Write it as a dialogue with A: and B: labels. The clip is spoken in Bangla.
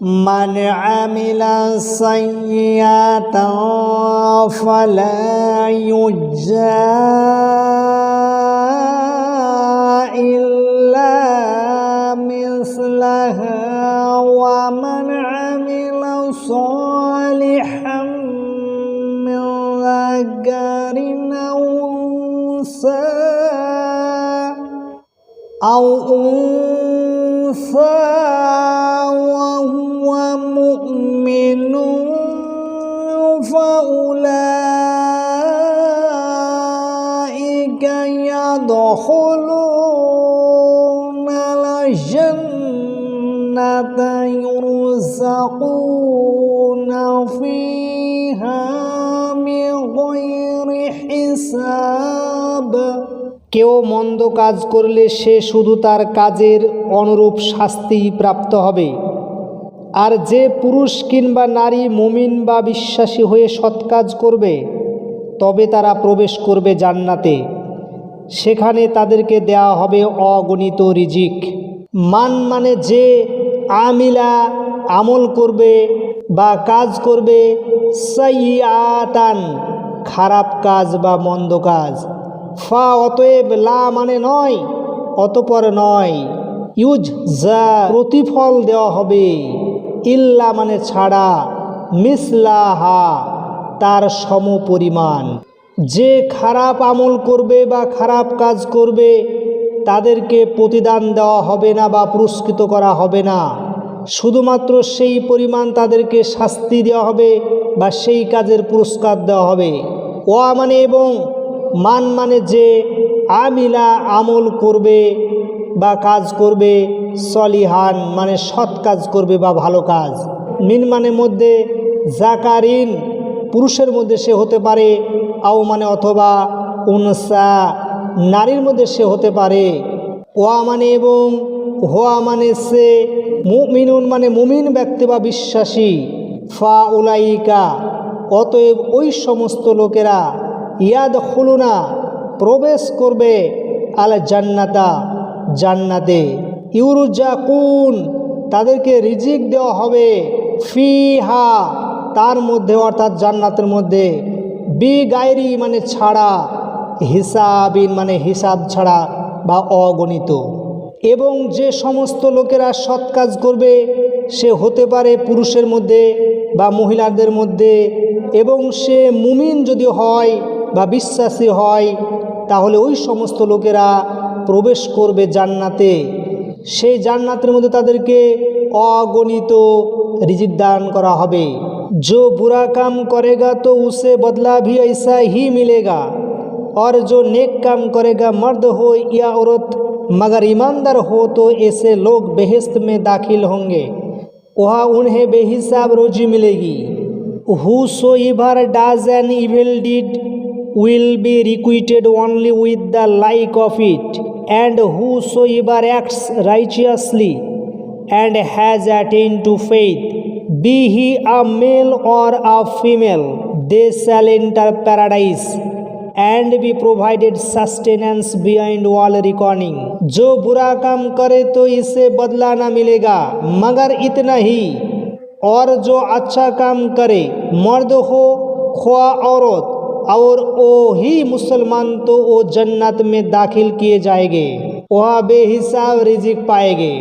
A: من عمل سيئة فلا يجزى إلا مثلها. ومن عمل صالحا من ذكر أو أنثى أو أنثى فأولئك يدخلون الجنة يرزقون فيها من غير حساب কেউ মন্দ কাজ করলে সে শুধু তার কাজের অনুরূপ শাস্তি প্রাপ্ত হবে আর যে পুরুষ কিংবা নারী মুমিন বা বিশ্বাসী হয়ে সৎ কাজ করবে তবে তারা প্রবেশ করবে জান্নাতে সেখানে তাদেরকে দেওয়া হবে অগণিত রিজিক। মান মানে যে আমিলা আমল করবে বা কাজ করবে, সাইয়াতান, খারাপ কাজ বা মন্দ কাজ। ফা অতএব লা মানে নয়, অতপর নয়। ইউজ যা প্রতিফল দেওয়া হবে। ইল্লা মানে ছাড়া, মিসলাহা, তার সম পরিমাণ যে খারাপ আমল করবে বা খারাপ কাজ করবে, তাদেরকে প্রতিদান দেওয়া হবে না বা পুরস্কৃত করা হবে না। শুধুমাত্র সেই পরিমাণ তাদেরকে শাস্তি দেওয়া হবে বা সেই কাজের পুরস্কার দেওয়া হবে। ওয়া মানে এবং মান মানে যে আমিলা আমল করবে বা কাজ করবে, সলিহান মানে সৎ কাজ করবে বা ভালো কাজ। মিন মানে মধ্যে জাকারিন, পুরুষের মধ্যে সে হতে পারে আও মানে অথবা উনসা, নারীর মধ্যে সে হতে পারে। ওয়া মানে এবং হোয়া মানে সে মুমিনুন মানে মুমিন ব্যক্তি বা বিশ্বাসী। ফা উলাইকা, অতএব ওই সমস্ত লোকেরা ইয়াদ খুলুনা প্রবেশ করবে আল জান্নাতা। জান্নাতে ইউরুজা কুন তাদেরকে রিজিক দেওয়া হবে ফিহা, তার মধ্যে অর্থাৎ জান্নাতের মধ্যে। বি গায়রি মানে ছাড়া, হিসাবিন মানে হিসাব ছাড়া বা অগণিত। এবং যে সমস্ত লোকেরা সৎ কাজ করবে, সে হতে পারে পুরুষের মধ্যে বা মহিলাদের মধ্যে। এবং সে মুমিন যদি হয় বা বিশ্বাসী হয়, তাহলে ওই সমস্ত লোকেরা প্রবেশ করবে জান্নাতে। সেই জান্নাতের মধ্যে তাদেরকে অগণিত রিজিক দান করা হবে। जो बुरा काम करेगा तो उसे बदला भी ऐसा ही मिलेगा। और जो नेक काम करेगा, मर्द हो या औरत, मगर ईमानदार हो तो ऐसे लोग बेहस्त में दाखिल होंगे। वहाँ उन्हें बेहिसाब रोजी मिलेगी। Whosoever does an evil deed will be requited only with the like of it. And whosoever acts righteously and has attained to faith be he a male or a female they shall enter paradise and be provided sustenance beyond all reckoning जो बुरा काम करे तो इसे बदला ना मिलेगा मगर इतना ही और जो अच्छा काम करे मर्द हो ख्वा औरत और वो ही मुसलमान तो वो जन्नत में दाखिल किए जाएँगे वह बेहिसाब रिजिक पाएँगे